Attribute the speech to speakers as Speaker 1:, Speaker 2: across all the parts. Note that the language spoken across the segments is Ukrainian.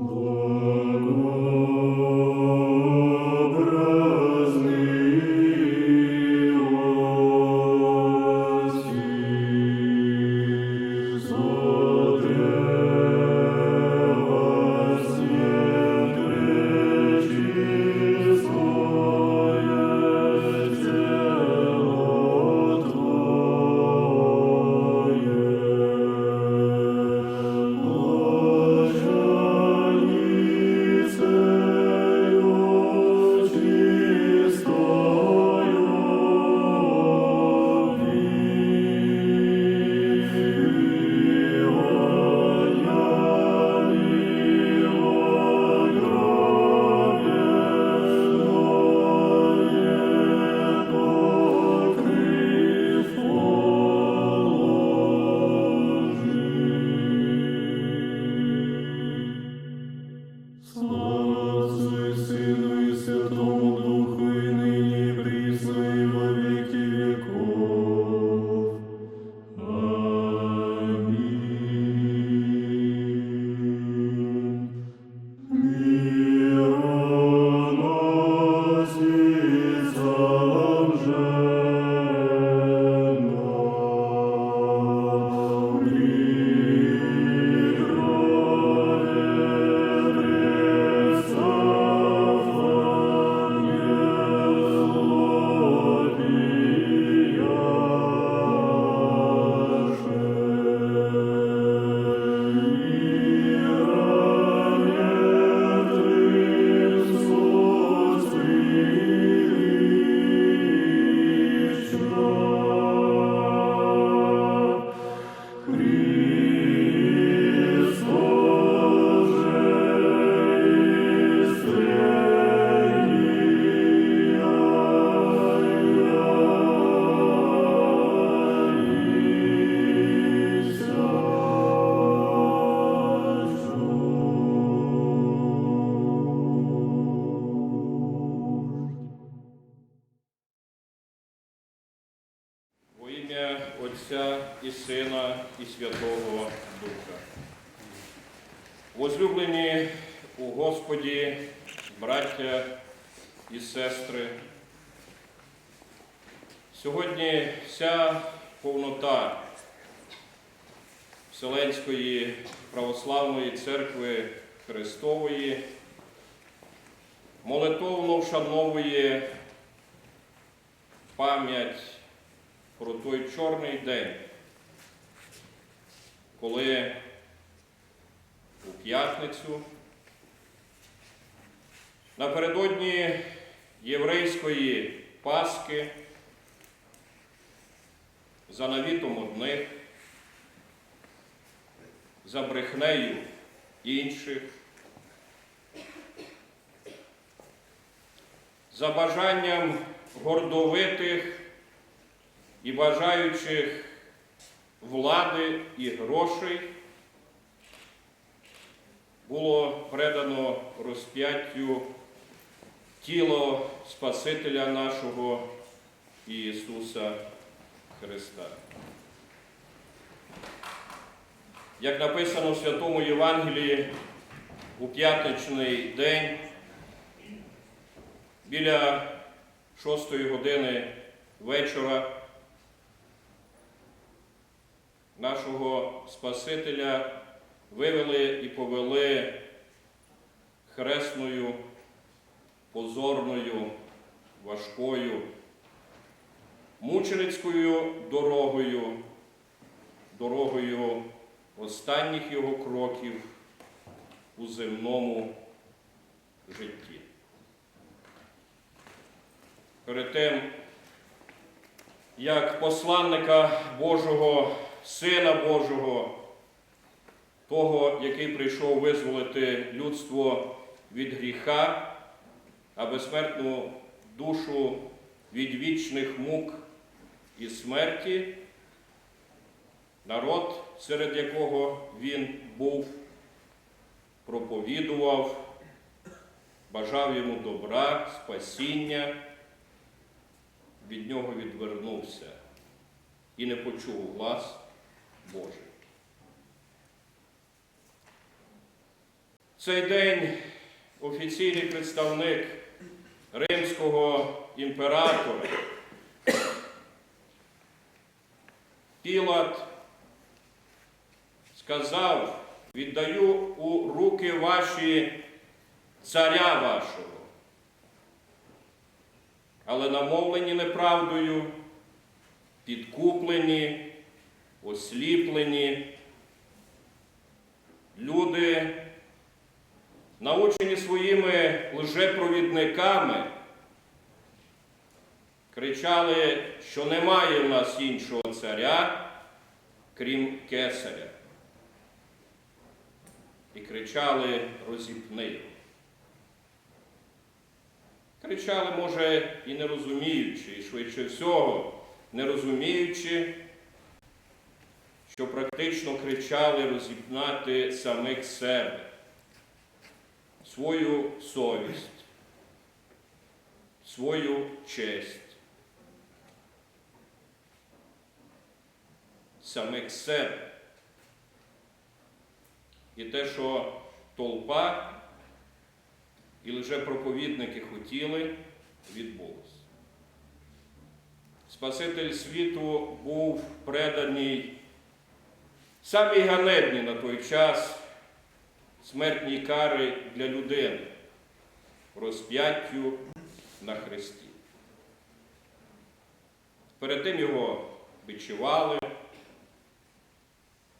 Speaker 1: Lord. Молитовно вшановує пам'ять про той чорний день, коли у п'ятницю напередодні єврейської Пасхи за навітом одних, за брехнею інших, за бажанням гордовитих і бажаючих влади і грошей було предано розп'яттю тіло Спасителя нашого Ісуса Христа. Як написано в Святому Євангелії у п'ятничний день біля шостої години вечора нашого Спасителя вивели і повели хресною, позорною, важкою, мученицькою дорогою, дорогою останніх його кроків у земному житті. Перед тим, як посланника Божого, Сина Божого, того, який прийшов визволити людство від гріха, а безсмертну душу від вічних мук і смерті, народ, серед якого він був, проповідував, бажав йому добра, спасіння, від нього відвернувся і не почув глас Божий.
Speaker 2: цей день офіційний представник римського імператора Пілат сказав, віддаю у руки ваші царя вашого. Але намовлені неправдою, підкуплені, осліплені, люди, научені своїми лжепровідниками, кричали, що немає в нас іншого царя, крім кесаря. І кричали розіпни. Його». Кричали, може, і не розуміючи, і швидше всього, не розуміючи, що практично кричали розіпнати самих себе, свою совість, свою честь, самих себе. І те, що толпа і лжепроповідники хотіли, відбулося. Спаситель світу був преданий самій ганебній на той час смертній кари для людини розп'яттю на хресті. Перед тим його бичували,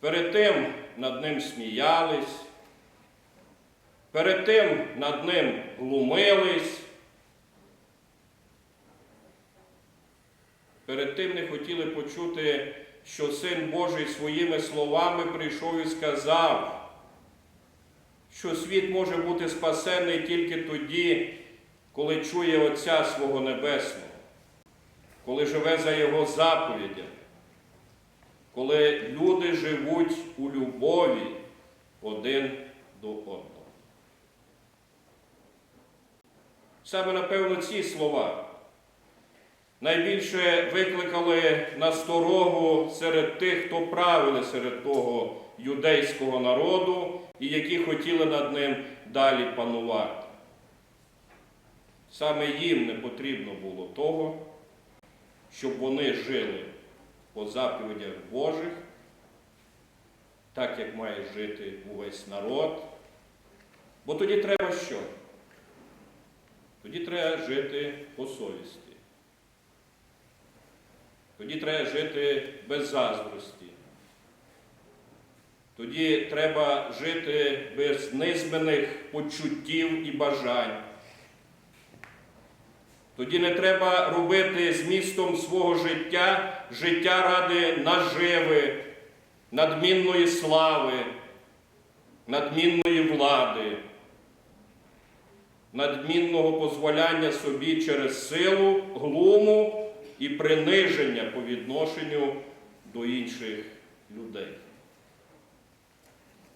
Speaker 2: перед тим над ним сміялись, перед тим над ним глумились, перед тим не хотіли почути, що Син Божий своїми словами прийшов і сказав, що світ може бути спасений тільки тоді, коли чує Отця свого Небесного, коли живе за Його заповідями, коли люди живуть у любові один до одного. Саме, напевно, ці слова найбільше викликали насторогу серед тих, хто правили серед того юдейського народу і які хотіли над ним далі панувати. Саме їм не потрібно було того, щоб вони жили по заповідях Божих, так як має жити увесь народ. Бо тоді треба що? Тоді треба жити по совісті. Тоді треба жити без заздрості. Тоді треба жити без низменних почуттів і бажань. Тоді не треба робити змістом свого життя життя ради наживи, надмінної слави, надмінної влади, надмінного дозволяння собі через силу, глуму і приниження по відношенню до інших людей.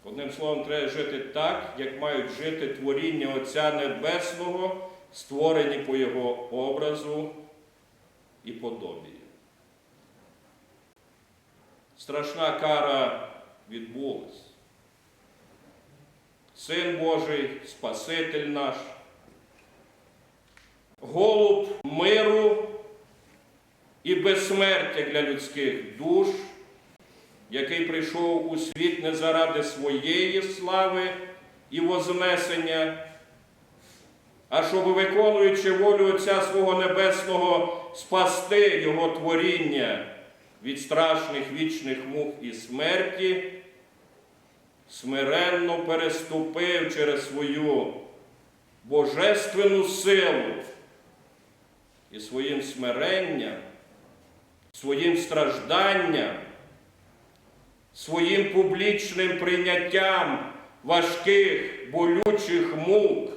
Speaker 2: Одним словом, треба жити так, як мають жити творіння Отця Небесного, створені по Його образу і подобі. Страшна кара відбулась. Син Божий, Спаситель наш, голуб миру і безсмертя для людських душ, який прийшов у світ не заради своєї слави і вознесення, а щоб, виконуючи волю Отця свого Небесного, спасти Його творіння від страшних вічних мук і смерті, смиренно переступив через свою божественну силу і своїм смиренням, своїм стражданням, своїм публічним прийняттям важких болючих мук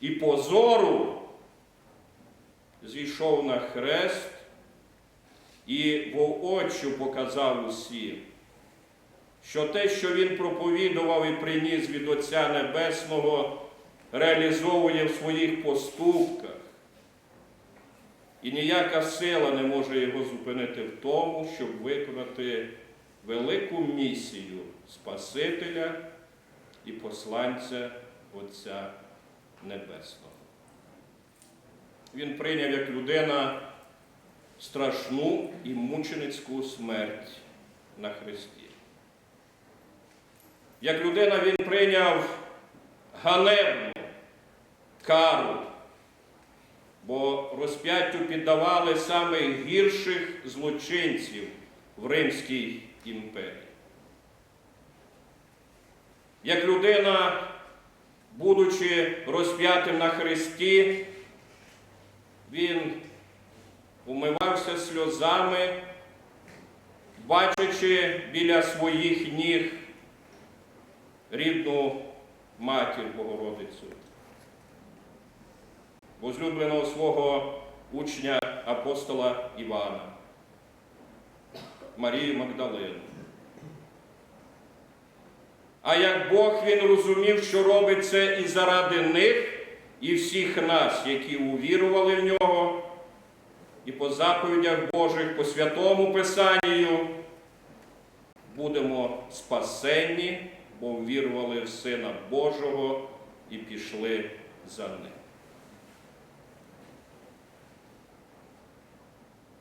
Speaker 2: і позору зійшов на хрест і воочю показав усім, що те, що він проповідував і приніс від Отця Небесного, реалізовує в своїх поступках. І ніяка сила не може його зупинити в тому, щоб виконати велику місію Спасителя і посланця Отця Небесного. Він прийняв як людина страшну і мученицьку смерть на Христі. Як людина він прийняв ганебну кару, бо розп'яттю піддавали саме гірших злочинців в Римській імперії. Як людина, будучи розп'ятим на Христі, він умивався сльозами, бачачи біля своїх ніг рідну матір Богородицю, возлюбленого свого учня апостола Івана, Марію Магдалину. А як Бог він розумів, що робить це і заради них, і всіх нас, які увірували в нього, і по заповідях Божих, по святому Писанню, будемо спасенні, бо ввірували в Сина Божого і пішли за ним.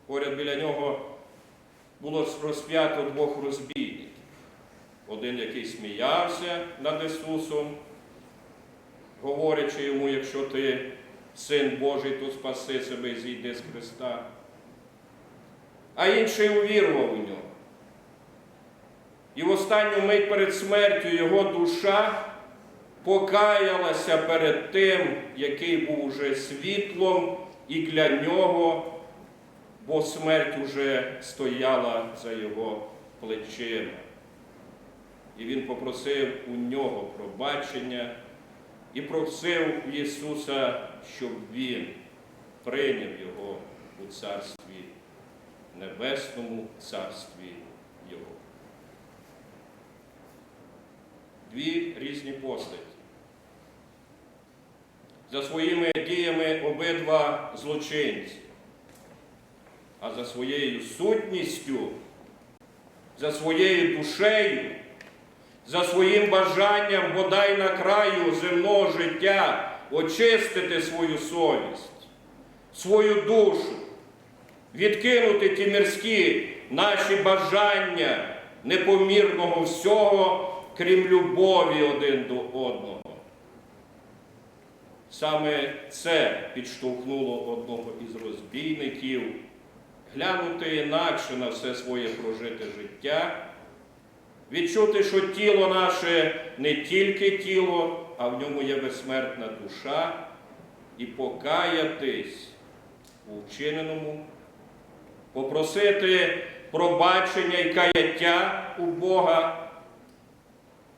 Speaker 2: Поряд біля нього було розп'ято двох розбійників. Один, який сміявся над Ісусом, говорячи йому, якщо ти син Божий, то спаси себе і зійди з Христа. А інший увірував у нього. І в останню мить перед смертю його душа покаялася перед тим, який був уже світлом, і для нього, бо смерть уже стояла за його плечима. І він попросив у нього пробачення і просив Ісуса, щоб Він прийняв його у Царстві Небесному Царстві Його. Дві різні постаті. За своїми діями обидва злочинці, а за своєю сутністю, за своєю душею за своїм бажанням бодай на краю земного життя очистити свою совість, свою душу, відкинути ті мирські наші бажання непомірного всього, крім любові один до одного. Саме це підштовхнуло одного із розбійників глянути інакше на все своє прожите життя відчути, що тіло наше не тільки тіло, а в ньому є безсмертна душа, і покаятись у вчиненому, попросити пробачення і каяття у Бога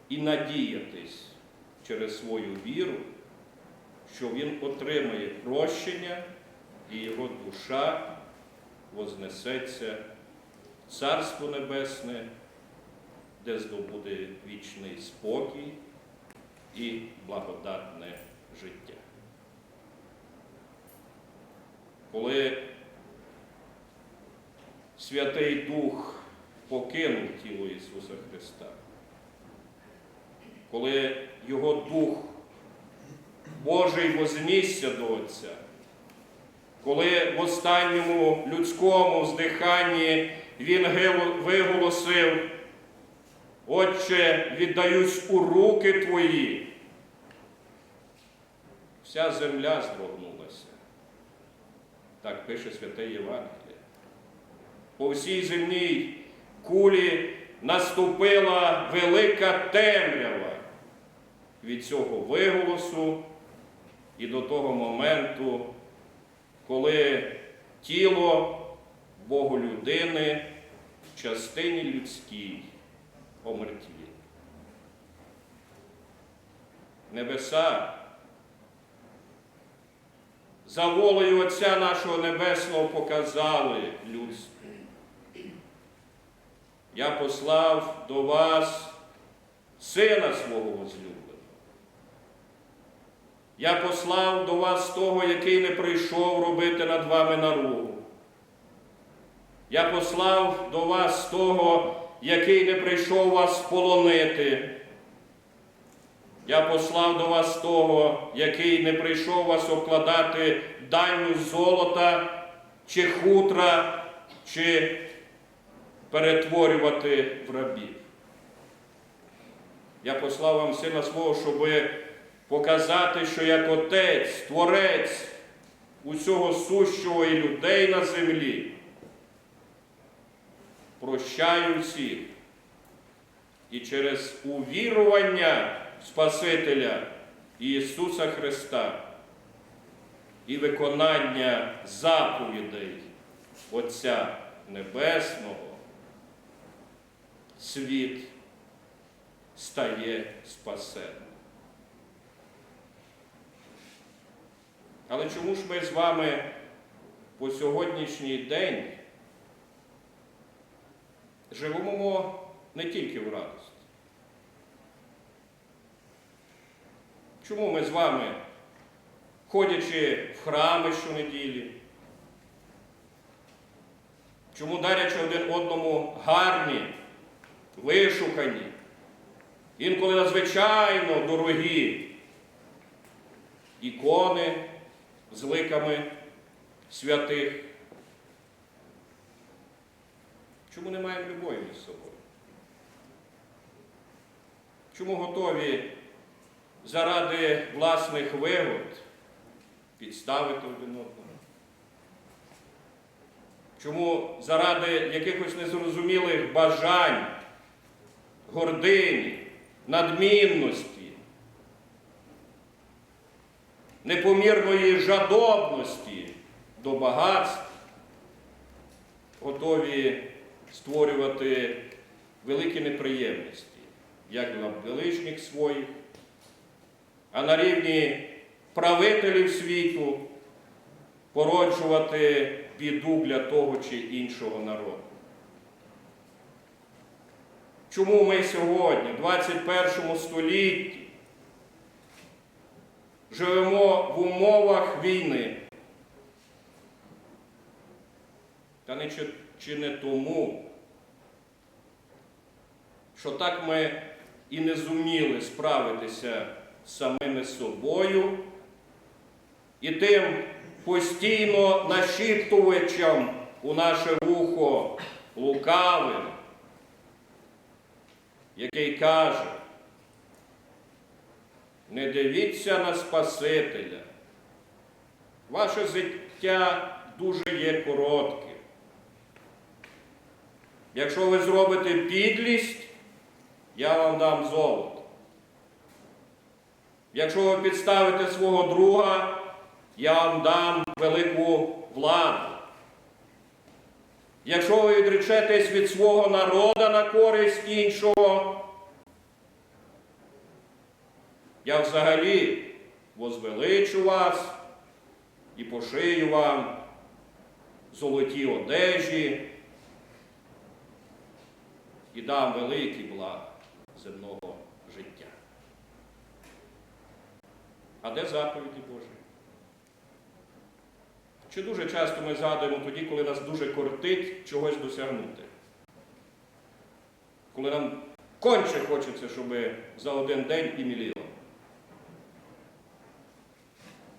Speaker 2: і надіятись через свою віру, що Він отримає прощення і його душа вознесеться Царство Небесне де здобуде вічний спокій і благодатне життя. Коли Святий Дух покинув тіло Ісуса Христа, коли Його Дух Божий вознісся до Отця, коли в останньому людському здиханні Він виголосив Отче, віддаюсь у руки Твої. Вся земля здрогнулася. Так пише святе Євангеліє. По всій земній кулі наступила велика темрява від цього виголосу і до того моменту, коли тіло Богу людини в частині людській омертві. Небеса за волею Отця нашого Небесного показали людству. Я послав до вас Сина свого возлюбленого. Я послав до вас того, який не прийшов робити над вами наругу. Я послав до вас того, який не прийшов вас полонити. Я послав до вас того, який не прийшов вас обкладати данню з золота, чи хутра, чи перетворювати в рабів. Я послав вам сина свого, щоб показати, що як Отець, Творець усього сущого і людей на землі, прощаю всіх. І через увірування Спасителя Ісуса Христа і виконання заповідей Отця Небесного світ стає спасенним. Але чому ж ми з вами по сьогоднішній день живемо не тільки в радості? Чому ми з вами, ходячи в храми щонеділі, чому дарячи один одному гарні, вишукані, інколи надзвичайно дорогі ікони з ликами святих. Чому не маємо любові між собою? Чому готові заради власних вигод підставити один одного? Чому заради якихось незрозумілих бажань, гордині, надмінності, непомірної жадобності до багатств готові створювати великі неприємності, як для ближніх своїх, а на рівні правителів світу породжувати біду для того чи іншого народу. Чому ми сьогодні, в 21 столітті, живемо в умовах війни? Та не чи, не тому, що так ми і не зуміли справитися з самими собою і тим постійно нашіптувачем у наше вухо лукавим, який каже, не дивіться на Спасителя. Ваше життя дуже є коротке. Якщо ви зробите підлість, я вам дам золото. Якщо ви підставите свого друга, я вам дам велику владу. Якщо ви відречетесь від свого народу на користь іншого, я взагалі возвеличу вас і пошию вам золоті одежі і дам великі блага земного життя. А де заповіді Божі? Чи дуже часто ми згадуємо тоді, коли нас дуже кортить чогось досягнути? Коли нам конче хочеться, щоб за один день і мільйон.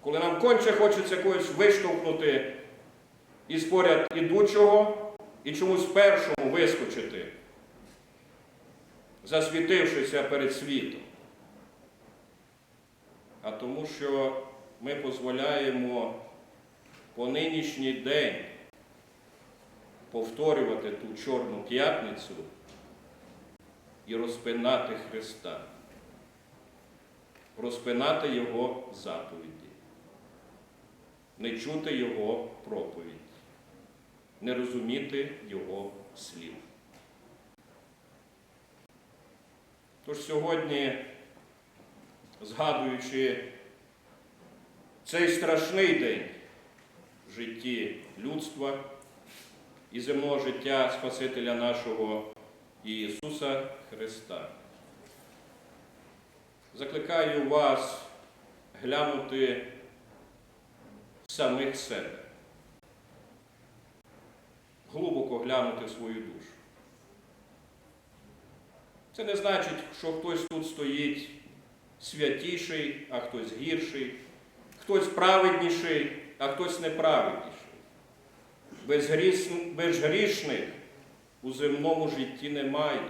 Speaker 2: Коли нам конче хочеться когось виштовхнути із поряд ідучого і чомусь першому вискочити, засвітившися перед світом. А тому, що ми дозволяємо по нинішній день повторювати ту Чорну п'ятницю і розпинати Христа, розпинати Його заповіді, не чути Його проповіді, не розуміти Його слів. Тож сьогодні, згадуючи цей страшний день в житті людства і земного життя Спасителя нашого Ісуса Христа, закликаю вас глянути самих себе, глибоко глянути свою душу. Це не значить, що хтось тут стоїть святіший, а хтось гірший, хтось праведніший, а хтось неправедніший. Безгрішних у земному житті немає.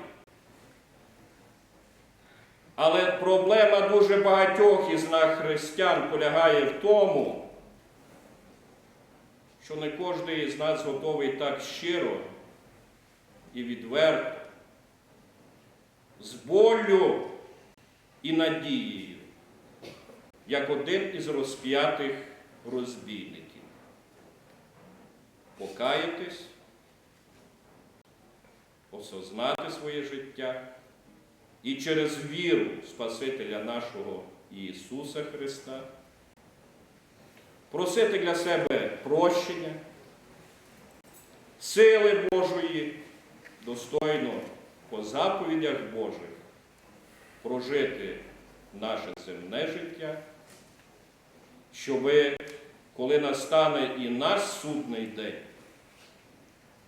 Speaker 2: Але проблема дуже багатьох із нас християн полягає в тому, що не кожен із нас готовий так щиро і відверто, з болю і надією, як один із розп'ятих розбійників. Покаятись, осознати своє життя і через віру Спасителя нашого Ісуса Христа просити для себе прощення, сили Божої, достойно по заповідях Божих прожити наше земне життя, щоби, коли настане і наш судний день,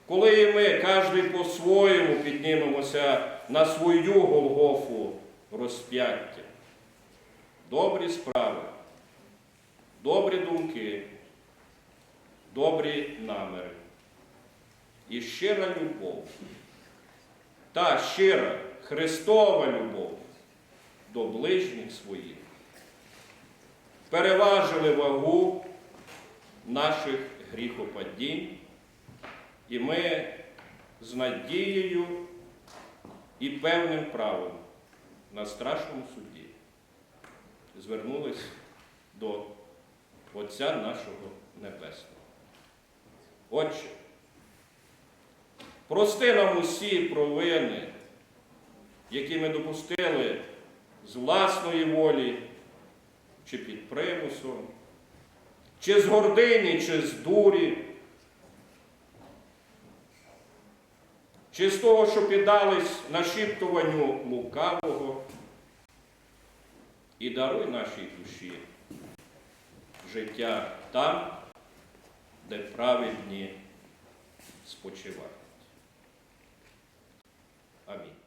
Speaker 2: коли і ми, кожен по-своєму піднімемося на свою Голгофу розп'яття, добрі справи, добрі думки, добрі наміри. І щира любов, та щира Христова любов до ближніх своїх. Переважили вагу наших гріхопадінь, і ми з надією і певним правом на страшному суді звернулись Отця нашого Небесного. Отче, прости нам усі провини, які ми допустили з власної волі чи під примусом, чи з гордині, чи з дурі, чи з того, що піддались нашіптуванню лукавого, і даруй нашій душі життя там, де праведні спочивають. Амінь.